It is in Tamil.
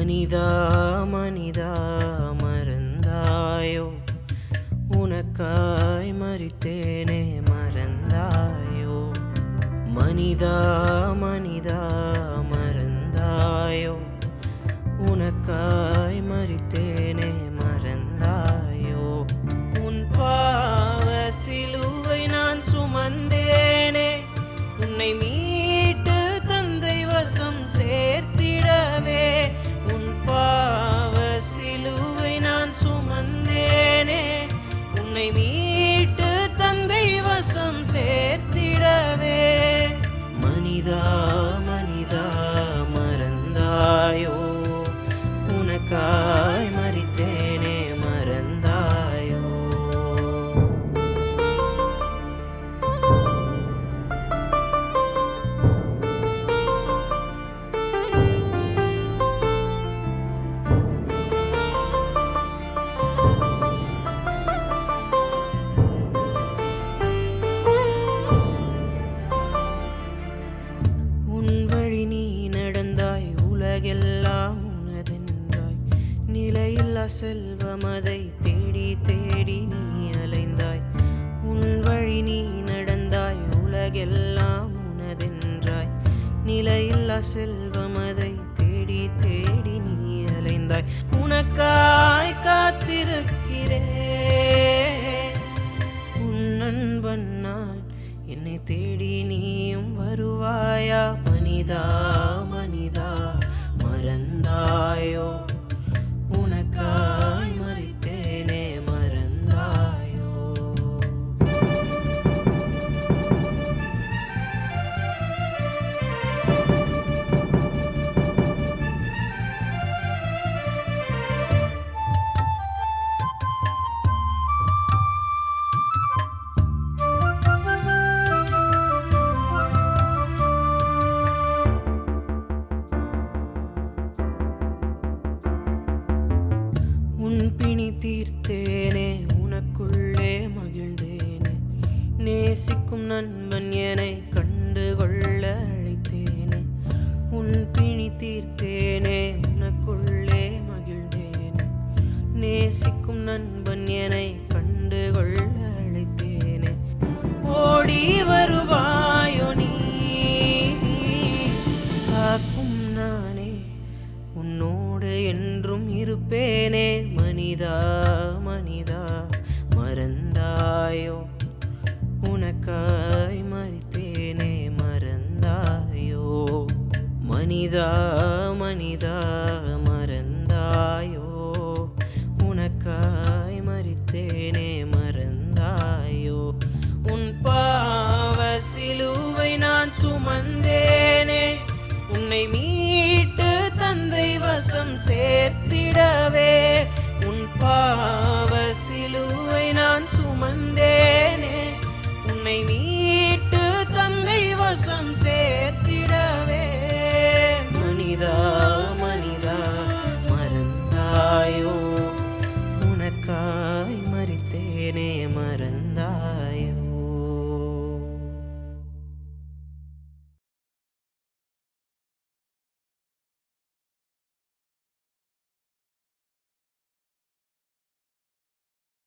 மனிதா மனிதா மறந்தாயோ? உனக்காய் மறித்தேனே மறந்தாயோ? மனிதா மனிதா மறந்தாயோ? உனக்காய் செல்வம் அதை தேடி தேடி நீ அலைந்தாய். உன் வழி நீ நடந்தாய் உலகெல்லாம் உனதென்றாய். நிலையில்லா செல்வம் அதை தேடி தேடி நீ அலைந்தாய். உனக்காய் காத்திருக்கிறேன். உன் நண்பன் நான் என்னை தேடி நீ பிணி தீர்த்தேனே உனக்குள்ளே மகிழ்ந்தேனே. நேசிக்கும் நண்பன் என்னை கண்டு கொள்ள அழைத்தேனே. உன் பிணி தீர்த்தேனே உனக்குள்ளே மகிழ்ந்தேனே. நேசிக்கும் நண்பன் என்னை கண்டு கொள்ள அழைத்தேனே. ஓடி வருவாயோ நீ? காக்கும் நானே உன்னோடு என்றும் இருப்பேனே. மனிதா மனிதா மறந்தாயோ? உனக்காய் மறித்தேனே மறந்தாயோ? மனிதா மனிதா மறந்தாயோ? உனக்காய் மறித்தேனே மறந்தாயோ? உன் பாவ சிலுவை நான் சுமந்தேனே உன்னை மீட்டு தந்தை வசம் சேர்த்திடவே உனக்காய் மறித்தேனே மறந்தாயோ